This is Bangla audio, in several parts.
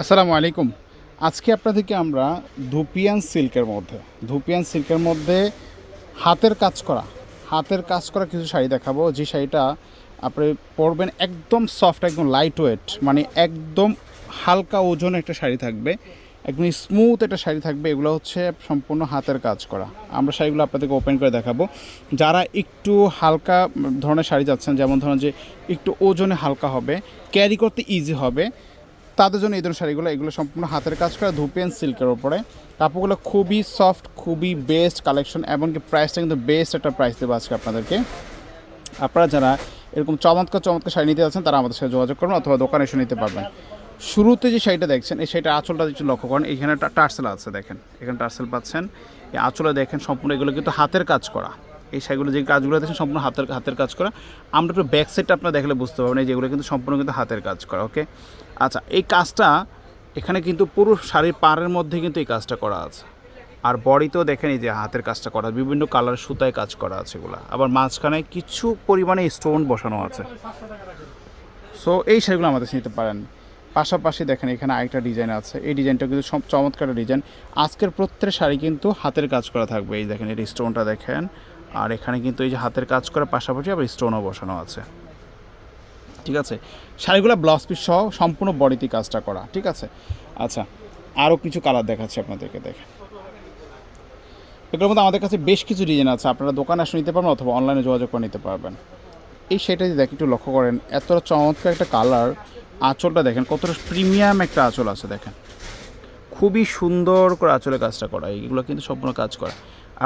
আসসালামু আলাইকুম। আজকে আপনাদেরকে আমরা ধুপিয়ান সিল্কের মধ্যে, ধুপিয়ান সিল্কের মধ্যে হাতের কাজ করা, হাতের কাজ করা কিছু শাড়ি দেখাবো। যে শাড়িটা আপনি পরবেন একদম সফট একদম লাইট ওয়েট মানে একদম হালকা ওজনের একটা শাড়ি থাকবে, একদম স্মুথ একটা শাড়ি থাকবে। এগুলো হচ্ছে সম্পূর্ণ হাতের কাজ করা। আমরা শাড়িগুলো আপনাদেরকে ওপেন করে দেখাবো। যারা একটু হালকা ধরনের শাড়ি যাচ্ছেন যেমন ধরুন যে একটু ওজনে হালকা হবে ক্যারি করতে ইজি হবে তাদের জন্য এই ধরনের শাড়িগুলো, এগুলো সম্পূর্ণ হাতের কাজ করা ধুপিয়ান সিল্কের ওপরে কাপড়গুলো খুবই সফট খুবই বেস্ট কালেকশন এমনকি প্রাইসটা কিন্তু বেস্ট একটা প্রাইস দেবো আজকে আপনাদেরকে। আপনারা যারা এরকম চমৎকার চমৎকার শাড়ি নিতে যাচ্ছেন, তারা আমাদের সাথে যোগাযোগ করবেন অথবা দোকানে এসে নিতে পারবেন। শুরুতে যে শাড়িটা দেখছেন, এই শাড়িটা আঁচলটা একটু লক্ষ্য করেন, এখানে টার্সেল আছে দেখেন, এখানে টার্সেল পাচ্ছেন। এই আঁচলে দেখেন, সম্পূর্ণ এগুলো কিন্তু হাতের কাজ করা। এই শাড়িগুলো যে কাজগুলো দেখছেন সম্পূর্ণ হাতের হাতের কাজ করা। আমরা একটু ব্যাক সাইডটা আপনারা দেখলে বুঝতে পারবেন, এই যেগুলো কিন্তু সম্পূর্ণ কিন্তু হাতের কাজ করা ওকে আচ্ছা এই কাজটা এখানে কিন্তু পুরো শাড়ির পাড়ের মধ্যে কিন্তু এই কাজটা করা আছে। আর বডিতেও দেখেন এই যে হাতের কাজটা করা, বিভিন্ন কালার সুতায় কাজ করা আছে এগুলো। আবার মাঝখানে কিছু পরিমাণে স্টোন বসানো আছে। সো এই শাড়িগুলো আমাদের নিতে পারেন। পাশাপাশি দেখেন এখানে আরেকটা ডিজাইন আছে। এই ডিজাইনটা কিন্তু সব চমৎকার ডিজাইন। আজকের প্রত্যেক শাড়ি কিন্তু হাতের কাজ করা থাকবে। এই দেখেন, এই স্টোনটা দেখেন। আর এখানে কিন্তু এই যে হাতের কাজ করার পাশাপাশি আবার স্টোনও বসানো আছে। ঠিক আছে? শাড়িগুলো ব্লাউজ পিস সহ সম্পূর্ণ বডিতে কাজটা করা, ঠিক আছে? আচ্ছা আরও কিছু কালার দেখাচ্ছি আপনাদেরকে, দেখেন। এগুলোর মধ্যে আমাদের কাছে বেশ কিছু ডিজাইন আছে, আপনারা দোকানে আসে নিতে পারবেন অথবা অনলাইনে যোগাযোগ করে নিতে পারবেন। এই সেটা দেখেন একটু লক্ষ্য করেন, এতটা চমৎকার একটা কালার আঁচলটা দেখেন, কতটা প্রিমিয়াম একটা আঁচল আছে, দেখেন। খুবই সুন্দর করে আঁচলের কাজটা করা, এইগুলো কিন্তু সম্পূর্ণ কাজ করা।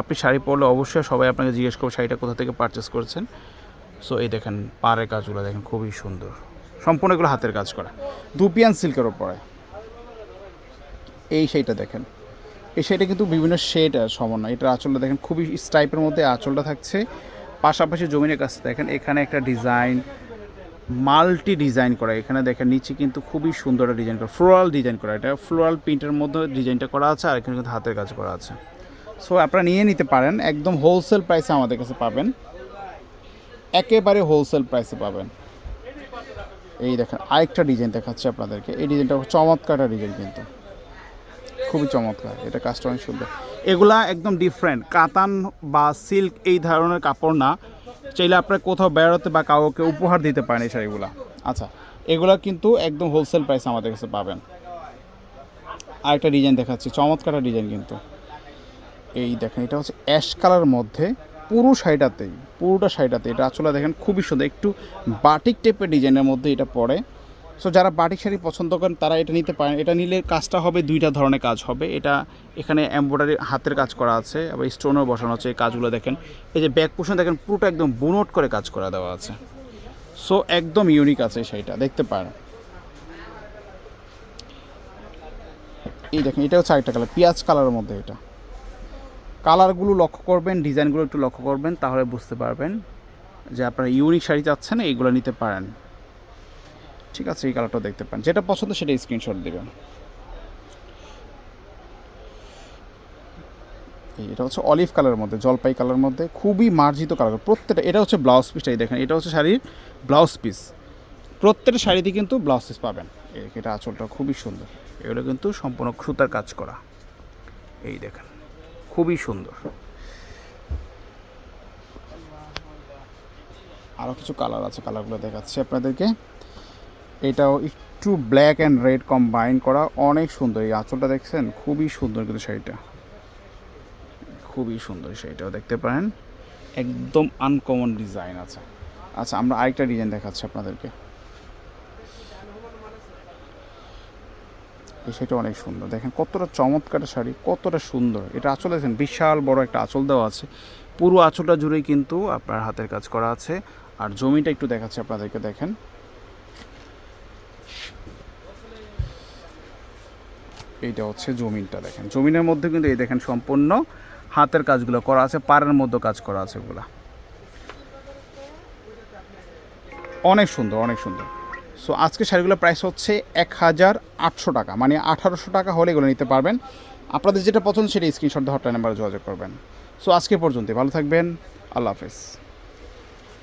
আপনি শাড়ি পরলে অবশ্যই সবাই আপনাকে জিজ্ঞেস করবে, শাড়িটা কোথা থেকে পারচেস করেছেন? সো এই দেখেন, পাড়ের কাজগুলো দেখেন, খুবই সুন্দর। সম্পূর্ণ এগুলো হাতের কাজ করা। দুপিয়ান সিল্কের ওপরে। এই সেইটা দেখেন। এই শাড়িটা কিন্তু বিভিন্ন শেড সমন্বয়। এটার আঁচলটা দেখেন, খুবই স্টাইপের মধ্যে আঁচলটা থাকছে। পাশাপাশি জমিনের কাছে দেখেন, এখানে একটা ডিজাইন মাল্টি ডিজাইন করা। এখানে দেখেন, নিচে কিন্তু খুবই সুন্দর একটা ডিজাইন করা। ফ্লোরাল ডিজাইন করা। এটা ফ্লোরাল প্রিন্টের মধ্যে ডিজাইনটা করা আছে আর এখানে কিন্তু হাতের কাজ করা আছে। সো আপনারা নিয়ে নিতে পারেন। একদম হোলসেল প্রাইসে আমাদের কাছে পাবেন। একেবারে হোলসেল প্রাইসে পাবেন। এই দেখেন, আরেকটা ডিজাইন দেখাচ্ছে আপনাদেরকে। এই ডিজাইনটা চমৎকার একটা ডিজাইন কিন্তু। খুবই চমৎকার, এটা অনেক সুন্দর। এগুলা একদম ডিফারেন্ট কাতান বা সিল্ক এই ধরনের কাপড় না। চাইলে আপনারা কোথাও বেরোতে বা কাউকে উপহার দিতে পারেন এই শাড়িগুলা। আচ্ছা এগুলা কিন্তু একদম হোলসেল প্রাইস আমাদের কাছে পাবেন। আরেকটা ডিজাইন দেখাচ্ছি, চমৎকার ডিজাইন কিন্তু। এই দেখেন, এটা হচ্ছে অ্যাশ কালার মধ্যে পুরো শাড়িটাতেই, পুরোটা শাড়িটাতে এটা আসলে দেখেন খুবই সুন্দর। একটু বাটিক টাইপের ডিজাইনের মধ্যে এটা পড়ে। সো যারা বাটিক শাড়ি পছন্দ করেন, তারা এটা নিতে পারেন। এটা নিলে কাজটা হবে, দুইটা ধরনের কাজ হবে। এটা এখানে এমব্রয়ডারি হাতের কাজ করা আছে, আবার স্টোনও বসানো আছে। এই কাজগুলো দেখেন, এই যে ব্যাক পোষণ দেখেন, পুরোটা একদম বুনোট করে কাজ করা দেওয়া আছে। সো একদম ইউনিক আছে শাড়িটা, দেখতে পারেন। এই দেখেন, এটা হচ্ছে কালার পেঁয়াজ কালারের মধ্যে এটা। কালারগুলো লক্ষ্য করবেন, ডিজাইনগুলো একটু লক্ষ্য করবেন, তাহলে বুঝতে পারবেন যে আপনারা ইউনিক শাড়ি চাচ্ছেন, এইগুলো নিতে পারেন। ঠিক আছে, এই কালারটা দেখতে পান যেটা পছন্দ সেটা স্ক্রিনশট দেবেন। এটা হচ্ছে অলিভ কালারের মধ্যে, জলপাই কালারের মধ্যে, খুবই মার্জিত কালার প্রত্যেকটা, এটা হচ্ছে ব্লাউজ পিসটাই দেখেন, এটা হচ্ছে শাড়ির ব্লাউজ পিস প্রত্যেকটা শাড়িতে কিন্তু ব্লাউজ পিস পাবেন। এটা আঁচলটা খুবই সুন্দর। এগুলো কিন্তু সম্পূর্ণ সুতার কাজ করা। এই দেখেন। খুবই সুন্দর। আরও কিছু কালার আছে কালারগুলো দেখাচ্ছি আপনাদেরকে। এটাও একটু ব্ল্যাক অ্যান্ড রেড কম্বাইন করা, অনেক সুন্দর। এই আঁচলটা দেখছেন? খুবই সুন্দর কিন্তু শাড়িটা। খুবই সুন্দর শাড়িটাও দেখতে পারেন। একদম আনকমন ডিজাইন আছে। আচ্ছা আমরা আরেকটা ডিজাইন দেখাচ্ছি আপনাদেরকে। শাড়িটা অনেক সুন্দর। দেখেন কতটা চমৎকার শাড়ি, কতটা সুন্দর। এটা আঁচল দেখেন, বিশাল বড় একটা আঁচল দেওয়া আছে। পুরো আঁচলটা জুড়েই কিন্তু আপনার হাতের কাজ করা আছে। আর জমিটা একটু দেখাচ্ছি আপনাদেরকে, দেখেন। এইটা হচ্ছে জমিনটা, দেখেন। জমিনের মধ্যে কিন্তু এই দেখেন সম্পূর্ণ হাতের কাজগুলো করা আছে, পাড়ের মধ্যে কাজ করা আছে এগুলা। অনেক সুন্দর অনেক সুন্দর। সো আজকে শাড়িগুলোর প্রাইস হচ্ছে এক হাজার আটশো টাকা। মানে আঠারোশো টাকা হলে এগুলো নিতে পারবেন। আপনাদের যেটা পছন্দ সেটা স্ক্রিনশট হটলাইন নাম্বারে যোগাযোগ করবেন। সো আজকে পর্যন্ত ভালো থাকবেন। আল্লাহ হাফেজ।